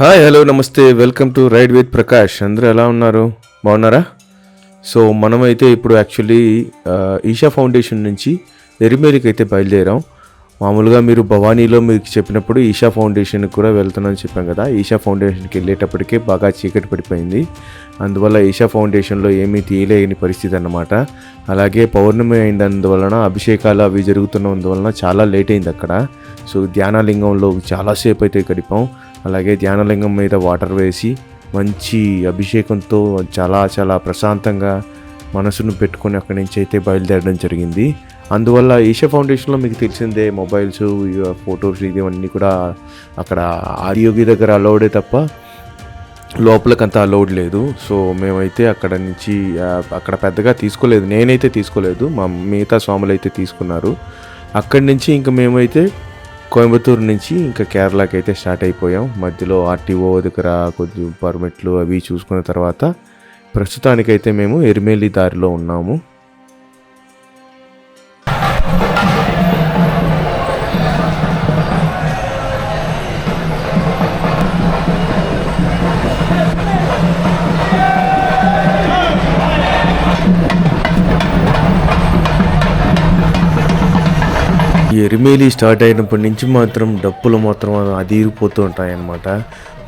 Hi hello నమస్తే. Welcome to ride with Prakash అందరూ ఎలా ఉన్నారు? బాగున్నారా? సో మనమైతే ఇప్పుడు యాక్చువల్లీ ఈషా ఫౌండేషన్ నుంచి ఎరిమేరికి అయితే బయలుదేరాం. మామూలుగా మీరు భవానీలో మీకు చెప్పినప్పుడు ఈషా ఫౌండేషన్కి కూడా వెళ్తున్నాను చెప్పాం కదా. ఈషా ఫౌండేషన్కి వెళ్ళేటప్పటికే బాగా చీకటి పడిపోయింది. అందువల్ల ఈషా ఫౌండేషన్లో ఏమీ తీయలేని పరిస్థితి అన్నమాట. అలాగే పౌర్ణమి అయినందువలన అభిషేకాలు అవి జరుగుతున్నందువలన చాలా లేట్ అయింది అక్కడ. సో ధ్యానలింగంలో చాలాసేపు అయితే గడిపాం. అలాగే ధ్యానలింగం మీద వాటర్ వేసి మంచి అభిషేకంతో చాలా చాలా ప్రశాంతంగా మనసును పెట్టుకొని అక్కడి నుంచి అయితే బయలుదేరడం జరిగింది. అందువల్ల ఈషా ఫౌండేషన్లో మీకు తెలిసిందే మొబైల్స్ ఫొటోస్ ఇవన్నీ కూడా అక్కడ ఆర్యోగి దగ్గర అలౌడే తప్ప లోపలకంత అంత అలౌడ్ లేదు. సో మేమైతే అక్కడ నుంచి అక్కడ పెద్దగా తీసుకోలేదు. నేనైతే తీసుకోలేదు. మా మిగతా స్వాములు అయితే తీసుకున్నారు. అక్కడి నుంచి ఇంకా మేమైతే కోయంబత్తూరు నుంచి ఇంకా కేరళకి అయితే స్టార్ట్ అయిపోయాం. మధ్యలో ఆర్టీఓ దగ్గర కొద్ది పర్మిట్లు అవి చూసుకున్న తర్వాత ప్రస్తుతానికైతే మేము ఎరిమేలి దారిలో ఉన్నాము. ఎరిమేలి స్టార్ట్ అయినప్పటి నుంచి మాత్రం డప్పులు మాత్రం అదిరిపోతూ ఉంటాయన్నమాట.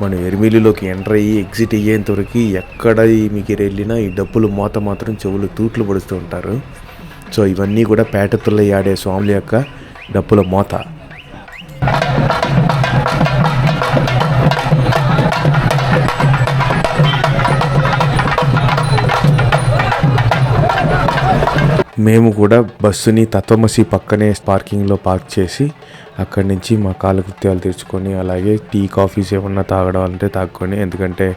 మనం ఎరిమేలిలోకి ఎంటర్ అయ్యి ఎగ్జిట్ అయ్యేంత వరకు ఎక్కడ మీకు వెళ్ళినా ఈ డప్పులు మోత మాత్రం చెవులు తూట్లు పడుతూ ఉంటారు. సో ఇవన్నీ కూడా పేటతుల్లో ఆడే స్వాముల యొక్క డప్పుల మోత. మేము కూడా బస్సుని తత్వమసి పక్కనే పార్కింగ్లో పార్క్ చేసి అక్కడి నుంచి మా కాలకృత్యాలు తెచ్చుకొని అలాగే టీ కాఫీస్ ఏమన్నా తాగడం అంటే తాగుకొని ఎందుకంటే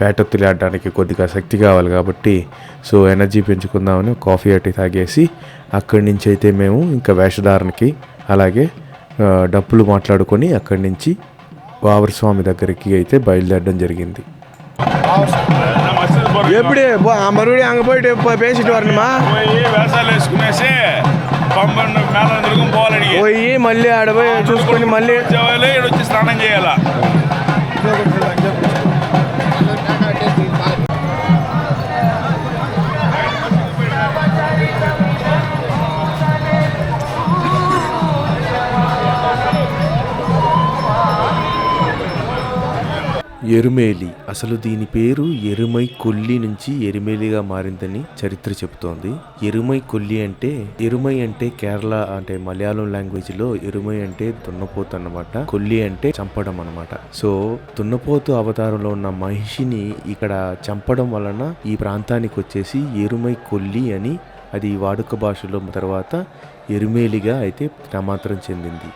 పేటొత్తులు ఆడడానికి కొద్దిగా శక్తి కావాలి కాబట్టి సో ఎనర్జీ పెంచుకుందామని కాఫీ అట్టి తాగేసి అక్కడి నుంచి అయితే మేము ఇంకా వేషధారణకి అలాగే డప్పులు మాట్లాడుకొని అక్కడి నుంచి వావర్ స్వామి దగ్గరికి అయితే బయలుదేరడం జరిగింది. எப்படி போ- மறுபடியும் அங்கே போயிட்டு இப்போ பேசிட்டு வரணுமா పోయి వేషాలు వేసుకునేసి పంపండి మేళం తిరుగుని పోవాలని పోయి మళ్ళీ ఆడ పోయి చూసుకొని మళ్ళీ వచ్చేవాళ్ళు ఇక్కడ వచ్చి స్నానం చేయాలా ఎరుమేలి. అసలు దీని పేరు ఎరుమై కొల్లి నుంచి ఎరుమేలిగా మారిందని చరిత్ర చెబుతోంది. ఎరుమై కొల్లి అంటే ఎరుమై అంటే కేరళ అంటే మలయాళం లాంగ్వేజ్లో ఎరుమై అంటే దున్నపోతు అన్నమాట. కొల్లి అంటే చంపడం అనమాట సో దున్నపోతు అవతారంలో ఉన్న మహిషిని ఇక్కడ చంపడం వలన ఈ ప్రాంతానికి వచ్చేసి ఎరుమై కొల్లి అని అది వాడుక భాషలో తర్వాత ఎరుమేలిగా అయితే నామాంతరం చెందింది.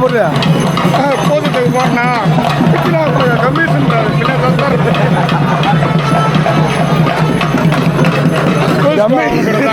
பொருள் போதும் போனா கமிஷன் பின்ன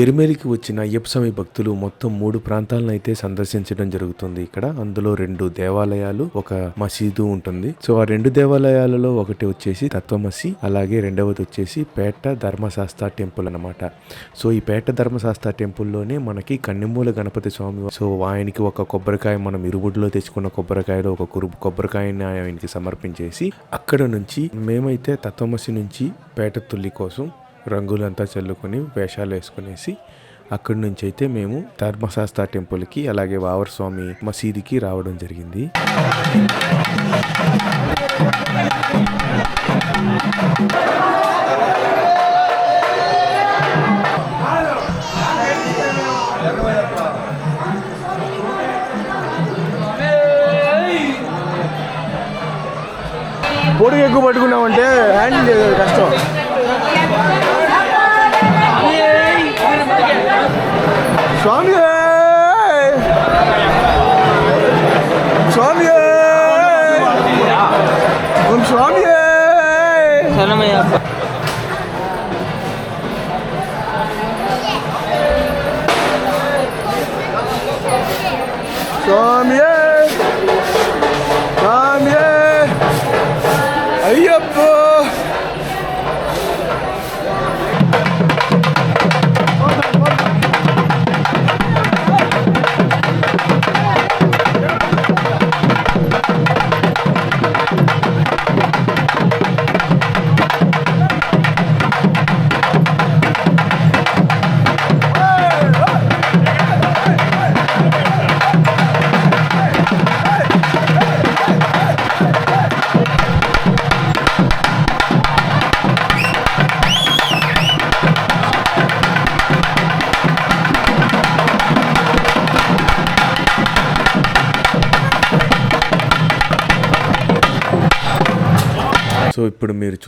ఎరిమేలికి వచ్చిన అయ్యప్పస్వామి భక్తులు మొత్తం మూడు ప్రాంతాలను అయితే సందర్శించడం జరుగుతుంది ఇక్కడ. అందులో రెండు దేవాలయాలు ఒక మసీదు ఉంటుంది. సో ఆ రెండు దేవాలయాలలో ఒకటి వచ్చేసి తత్వమసి అలాగే రెండవది వచ్చేసి పేట ధర్మశాస్త్ర టెంపుల్ అన్నమాట. సో ఈ పేట ధర్మశాస్త్ర టెంపుల్లోనే మనకి కన్నెమూల గణపతి స్వామి సో ఆయనకి ఒక కొబ్బరికాయ మనం ఇరువుడిలో తెచ్చుకున్న కొబ్బరికాయలో ఒక కురుపు కొబ్బరికాయని ఆయనకి సమర్పించేసి అక్కడ నుంచి మేమైతే తత్వమసి నుంచి పేట తుల్లి కోసం రంగులంతా చల్లుకొని వేషాలు వేసుకునేసి అక్కడి నుంచి అయితే మేము ధర్మశాస్త్ర టెంపుల్కి అలాగే వావర్ స్వామి మసీదుకి రావడం జరిగింది. పొడుగు ఎక్కువ పట్టుకున్నామంటే హ్యాండిల్ కష్టం. కష్టం స్వామి స్వామి ఓం స్వామి స్వామి స్వామి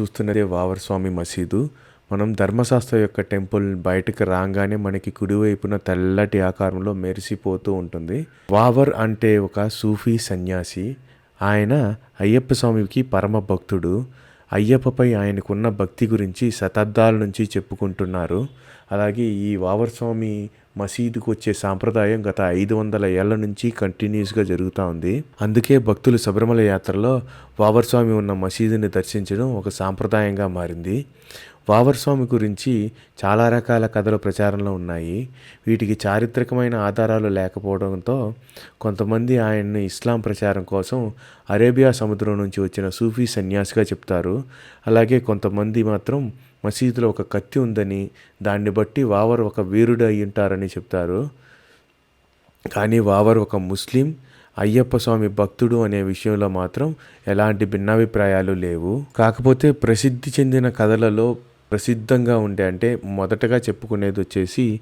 చూస్తున్నదే వావరస్వామి మసీదు. మనం ధర్మశాస్త్ర యొక్క టెంపుల్ బయటకు రాగానే మనకి కుడివైపున తెల్లటి ఆకారంలో మెరిసిపోతూ ఉంటుంది. వావర్ అంటే ఒక సూఫీ సన్యాసి. ఆయన అయ్యప్ప స్వామికి పరమ భక్తుడు. అయ్యప్పపై ఆయనకున్న భక్తి గురించి శతాబ్దాల నుంచి చెప్పుకుంటున్నారు. అలాగే ఈ వావర్ స్వామి మసీదుకు వచ్చే సాంప్రదాయం గత ఐదు వందల ఏళ్ళ నుంచి కంటిన్యూస్గా జరుగుతూ ఉంది. అందుకే భక్తులు శబరిమల యాత్రలో వావర్స్వామి ఉన్న మసీదుని దర్శించడం ఒక సాంప్రదాయంగా మారింది. వావర్స్వామి గురించి చాలా రకాల కథలు ప్రచారంలో ఉన్నాయి. వీటికి చారిత్రకమైన ఆధారాలు లేకపోవడంతో కొంతమంది ఆయన్ని ఇస్లాం ప్రచారం కోసం అరేబియా సముద్రం నుంచి వచ్చిన సూఫీ సన్యాసిగా చెప్తారు. అలాగే కొంతమంది మాత్రం మసీదులో ఒక కత్తి ఉందని దాన్ని బట్టి వావర్ ఒక వీరుడు అయి ఉంటారని చెప్తారు. కానీ వావర్ ఒక ముస్లిం అయ్యప్ప స్వామి భక్తుడు అనే విషయంలో మాత్రం ఎలాంటి భిన్నాభిప్రాయాలు లేవు. కాకపోతే ప్రసిద్ధి చెందిన కథలలో ప్రసిద్ధంగా ఉండే అంటే మొదటగా చెప్పుకునేది వచ్చేసి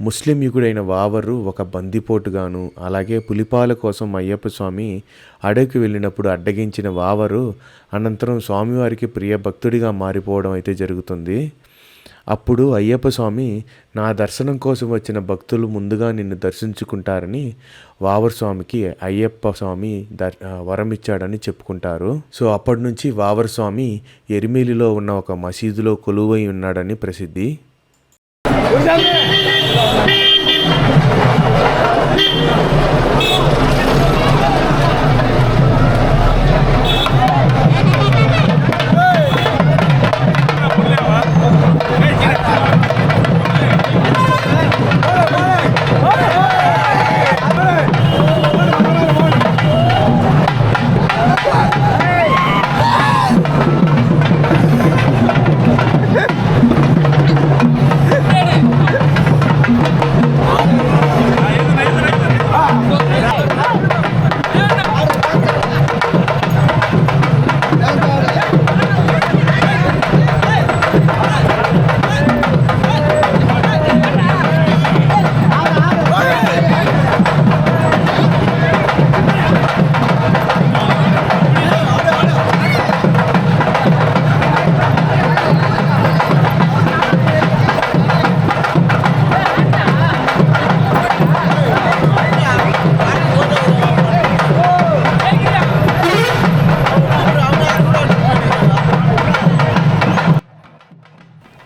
ముస్లిం యుగుడైన వావరు ఒక బందిపోటుగాను అలాగే పులిపాల కోసం అయ్యప్ప స్వామి అడవికి వెళ్ళినప్పుడు అడ్డగించిన వావరు అనంతరం స్వామివారికి ప్రియ భక్తుడిగా మారిపోవడం అయితే జరుగుతుంది. అప్పుడు అయ్యప్ప స్వామి నా దర్శనం కోసం వచ్చిన భక్తులు ముందుగా నిన్ను దర్శించుకుంటారని వావర్ స్వామికి అయ్యప్ప స్వామి దర్ వరం ఇచ్చాడని చెప్పుకుంటారు. సో అప్పటి నుంచి వావర్ స్వామి ఎరిమేలిలో ఉన్న ఒక మసీదులో కొలువై ఉన్నాడని ప్రసిద్ధి. বুঝলেন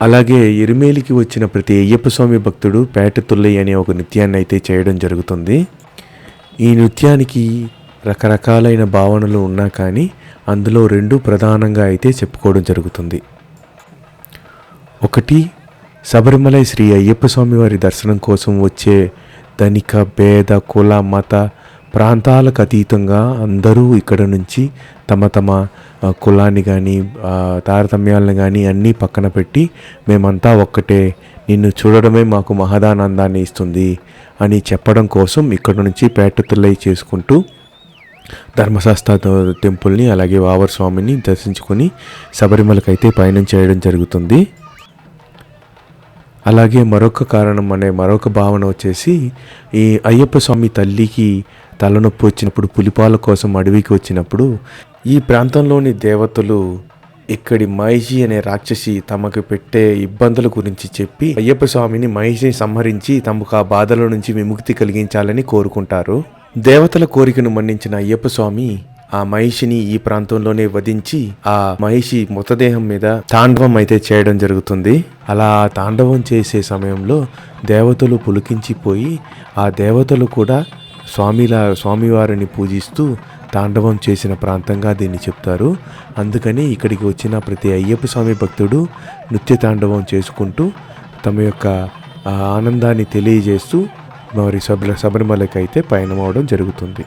అలాగే ఎరుమేలికి వచ్చిన ప్రతి అయ్యప్ప స్వామి భక్తుడు పేట తుల్లయ్య అనే ఒక నృత్యాన్ని అయితే చేయడం జరుగుతుంది. ఈ నృత్యానికి రకరకాలైన భావనలు ఉన్నా కానీ అందులో రెండు ప్రధానంగా అయితే చెప్పుకోవడం జరుగుతుంది. ఒకటి శబరిమలై శ్రీ అయ్యప్ప స్వామి వారి దర్శనం కోసం వచ్చే ధనిక భేద కుల మత ప్రాంతాలకు అతీతంగా అందరూ ఇక్కడ నుంచి తమ తమ కులాన్ని కానీ తారతమ్యాలను కానీ అన్నీ పక్కన పెట్టి మేమంతా ఒక్కటే నిన్ను చూడడమే మాకు మహదానందాన్ని ఇస్తుంది అని చెప్పడం కోసం ఇక్కడ నుంచి పేటతుల్లై చేసుకుంటూ ధర్మశాస్త్ర టెంపుల్ని అలాగే వావర్ స్వామిని దర్శించుకొని శబరిమలకైతే పయనం చేయడం జరుగుతుంది. అలాగే మరొక కారణం అనే మరొక భావన వచ్చేసి ఈ అయ్యప్ప స్వామి తల్లికి తలనొప్పి వచ్చినప్పుడు పులిపాల కోసం అడవికి వచ్చినప్పుడు ఈ ప్రాంతంలోని దేవతలు ఇక్కడి మహిషి అనే రాక్షసి తమకు పెట్టే ఇబ్బందుల గురించి చెప్పి అయ్యప్ప స్వామిని మహిషిని సంహరించి తమకు ఆ బాధల నుంచి విముక్తి కలిగించాలని కోరుకుంటారు. దేవతల కోరికను మన్నించిన అయ్యప్ప స్వామి ఆ మహిషిని ఈ ప్రాంతంలోనే వధించి ఆ మహిషి మృతదేహం మీద తాండవం అయితే చేయడం జరుగుతుంది. అలా ఆ తాండవం చేసే సమయంలో దేవతలు పులికించిపోయి ఆ దేవతలు కూడా స్వామిలా స్వామివారిని పూజిస్తూ తాండవం చేసిన ప్రాంతంగా దీన్ని చెప్తారు. అందుకని ఇక్కడికి వచ్చిన ప్రతి అయ్యప్ప స్వామి భక్తుడు నృత్య తాండవం చేసుకుంటూ తమ యొక్క ఆనందాన్ని తెలియజేస్తూ మరి శబరి శబరిమలకి అయితే పయనం అవడం జరుగుతుంది.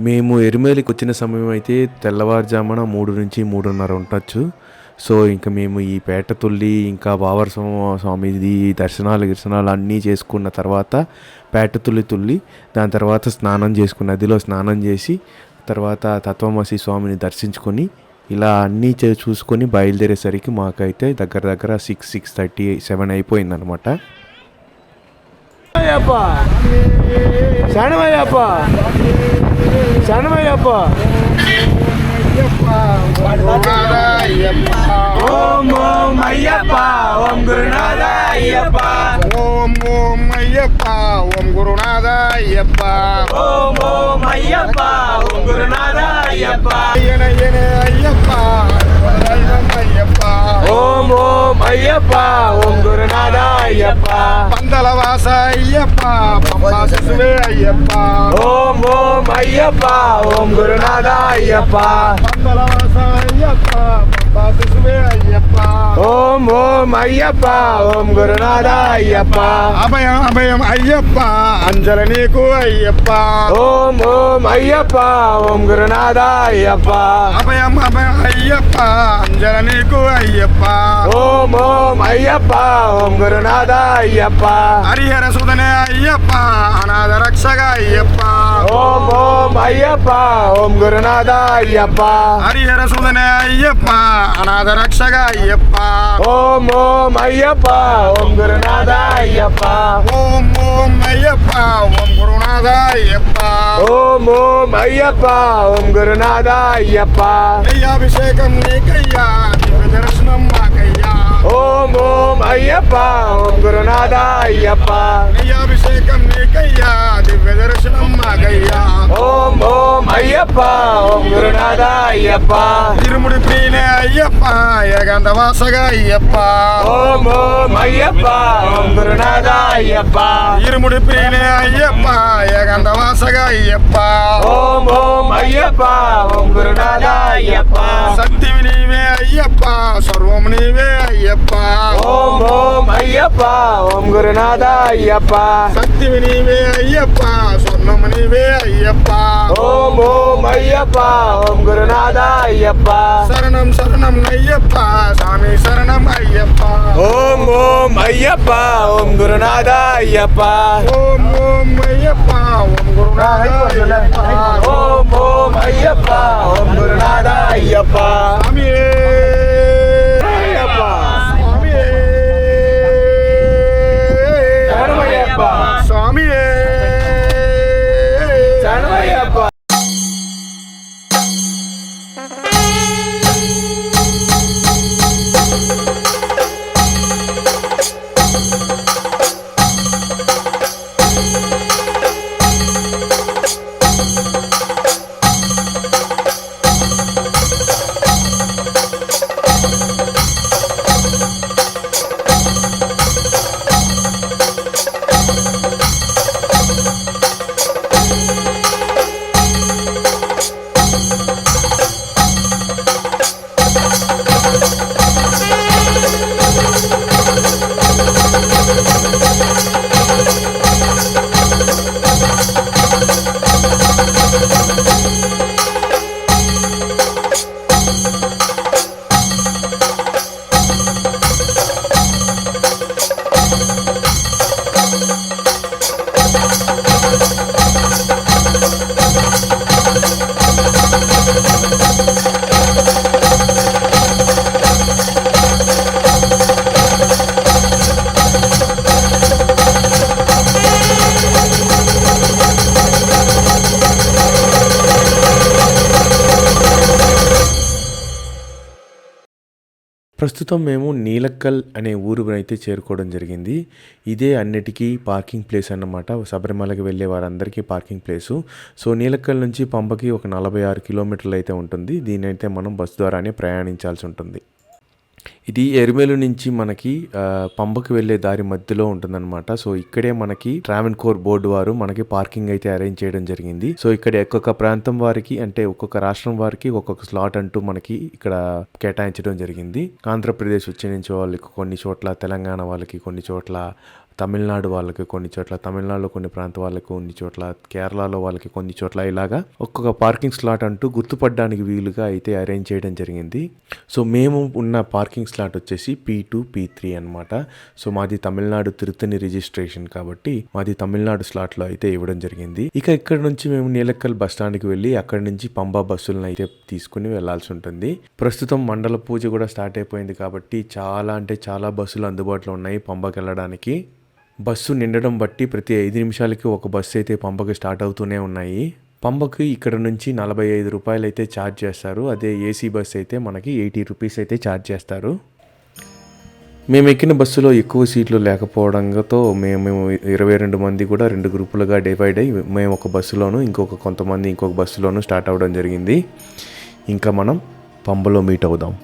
మేము ఎరుమేలికి వచ్చిన సమయం అయితే తెల్లవారుజామున మూడు నుంచి మూడున్నర ఉండొచ్చు. సో ఇంకా మేము ఈ పేట తుల్లి ఇంకా బావర స్వామిది దర్శనాలు గిర్శనాలు అన్నీ చేసుకున్న తర్వాత పేట తుల్లి తుల్లి దాని తర్వాత స్నానం చేసుకుని నదిలో స్నానం చేసి తర్వాత తత్వమసి స్వామిని దర్శించుకొని ఇలా అన్నీ చూసుకొని బయలుదేరేసరికి మాకైతే దగ్గర దగ్గర సిక్స్ సిక్స్ థర్టీ సెవెన్ అయిపోయింది అనమాట ಚನ್ನಮಯ್ಯಪ್ಪ ಓಂ ಓಂ ಅಯ್ಯಪ್ಪ ಓಂ ಗುರುನಾಥ ಅಯ್ಯಪ್ಪ ಓಂ ಓಂ ಅಯ್ಯಪ್ಪ ಓಂ ಗುರುನಾಥ ಅಯ್ಯಪ್ಪ ಓಂ ಓಂ ಅಯ್ಯಪ್ಪ ಓಂ ಗುರುನಾಥ ಅಯ್ಯಪ್ಪ ಏನ ಏನ ಅಯ್ಯಪ್ಪ అయ్యప్ప దైవం అయ్యప్ప ఓం ఓం అయ్యప్ప ఓం గురునాథ అయ్యప్ప పందల వాస అయ్యప్ప పంపా శిశువే అయ్యప్ప ఓం ఓం అయ్యప్ప ఓం ஓம் ஓம் ஐயப்பா. ஓம் குருநாதா ஐயப்பா. அபயம் அபயம் ஐயப்பா. அஞ்சல நீக்கு ஐயப்பா. ஓம் ஓம் ஐயப்பா. ஓம் குருநாதா ஐயப்பா. அபயம் அபயம் ஐயப்பா. அஞ்சல நீக்கு ஐயப்பா. ஓம் ஓம் ஐயப்பா. ஓம் குருநாதா ஐயப்பா. ஹரிஹர சுதனே ஐயப்பா. அநாத ரக்ஷக ஐயப்பா. ஓம் ஓம் ஐயப்பா. ஓம் குருநாத ஐயப்பா. ஹரிஹர சுதன ஐயப்பா. அநாத ரக்ஷக ஐயப்பா. ஓம் ஓம் ஐயப்பா. ஓம் குருநாத ஐயப்பா. ஓம் ஓம் ஐயப்பா. ஓம் குருநாத ஐயப்பா. ஓம் ஓம் ஐயப்பா. ஓம் குருநாத ஐயப்பா. ஐயாபிஷேகம் நீக்கையா தரிசனம் மாக்கையா ஓம் ஓம் ஐயப்பா. ஓம் குருநாத ஐயப்பா. ஐயாபிஷேகம் நீக்கையா தர்சனம் அகையா ஓம் ஓம் ஐயப்பா. ஓம் குருநாதா ஐயப்பா. திருமுடி பிரியனே ஐயப்பா ஏகாந்த வாசக ஐயப்பா. ஓம் ஓம் ஐயப்பா. ஓம் குருநாதா ஐயப்பா. இருமுடி பிரியனே சக்தி நீவே ஐயப்பா சர்வம் நீவே ஐயப்பா. ஓம் ஓம் ஐயப்பா ஓம் குருநாதா ஐயப்பா. சக்தி நீவே ஐயப்பா சொர்ணம் நீவே ஐயப்பா. ஓம் ஓம் ஐயப்பா. ஓம் குருநாதா ஐயப்பா. சரணம் சரணம் ஐயப்பா. சாமி சரணம் ஐயப்பா. ஓம் ஓம் ஐயப்பா. ஓம் குருநாதா ஐயப்பா. ஓம் ஓம் ஐயப்பா. ஓம் குருநாதா ஐயப்பா. ஓம் ஓம் ஐயப்பா. ஓம் குருநாதா ஐயப்பா. சாமியே. ప్రస్తుతం మేము నీలక్కల్ అనే ఊరు అయితే చేరుకోవడం జరిగింది. ఇదే అన్నిటికీ పార్కింగ్ ప్లేస్ అన్నమాట. శబరిమలకి వెళ్ళే వారందరికీ పార్కింగ్ ప్లేసు. సో నీలక్కల్ నుంచి పంపకి ఒక నలభై ఆరు కిలోమీటర్లు అయితే ఉంటుంది. దీని అయితే మనం బస్సు ద్వారానే ప్రయాణించాల్సి ఉంటుంది. ఇది ఎరుమేలు నుంచి మనకి పంబకు వెళ్ళే దారి మధ్యలో ఉంటుందన్నమాట. సో ఇక్కడే మనకి ట్రావెన్ కోర్ బోర్డు వారు మనకి పార్కింగ్ అయితే అరేంజ్ చేయడం జరిగింది. సో ఇక్కడ ఒక్కొక్క ప్రాంతం వారికి అంటే ఒక్కొక్క రాష్ట్రం వారికి ఒక్కొక్క స్లాట్ అంటూ మనకి ఇక్కడ కేటాయించడం జరిగింది. ఆంధ్రప్రదేశ్ వచ్చి నుంచి వాళ్ళకి కొన్ని చోట్ల తెలంగాణ వాళ్ళకి కొన్ని చోట్ల తమిళనాడు వాళ్ళకి కొన్ని చోట్ల తమిళనాడులో కొన్ని ప్రాంత వాళ్ళకి కొన్ని చోట్ల కేరళలో వాళ్ళకి కొన్ని చోట్ల ఇలాగా ఒక్కొక్క పార్కింగ్ స్లాట్ అంటూ గుర్తుపడడానికి వీలుగా అయితే అరేంజ్ చేయడం జరిగింది. సో మేము ఉన్న పార్కింగ్ స్లాట్ వచ్చేసి పీ టూ పీ త్రీ అనమాట సో మాది తమిళనాడు తిరుత్తని రిజిస్ట్రేషన్ కాబట్టి మాది తమిళనాడు స్లాట్లో అయితే ఇవ్వడం జరిగింది. ఇక ఇక్కడ నుంచి మేము నీలక్కల్ బస్ స్టాండ్కి వెళ్ళి అక్కడి నుంచి పంబా బస్సులను అయితే తీసుకుని వెళ్ళాల్సి ఉంటుంది. ప్రస్తుతం మండల పూజ కూడా స్టార్ట్ అయిపోయింది కాబట్టి చాలా అంటే చాలా బస్సులు అందుబాటులో ఉన్నాయి పంబాకి వెళ్ళడానికి. బస్సు నిండడం బట్టి ప్రతి ఐదు నిమిషాలకి ఒక బస్సు అయితే పంపకి స్టార్ట్ అవుతూనే ఉన్నాయి. పంపకి ఇక్కడ నుంచి నలభై ఐదు రూపాయలు అయితే ఛార్జ్ చేస్తారు. అదే ఏసీ బస్ అయితే మనకి ఎయిటీ రూపీస్ అయితే ఛార్జ్ చేస్తారు. మేము ఎక్కిన బస్సులో ఎక్కువ సీట్లు లేకపోవడంతో మేము ఇరవై రెండు మంది కూడా రెండు గ్రూపులుగా డివైడ్ అయ్యి మేము ఒక బస్సులోను ఇంకొక కొంతమంది ఇంకొక బస్సులోను స్టార్ట్ అవ్వడం జరిగింది. ఇంకా మనం పంబలో మీట్ అవుదాం.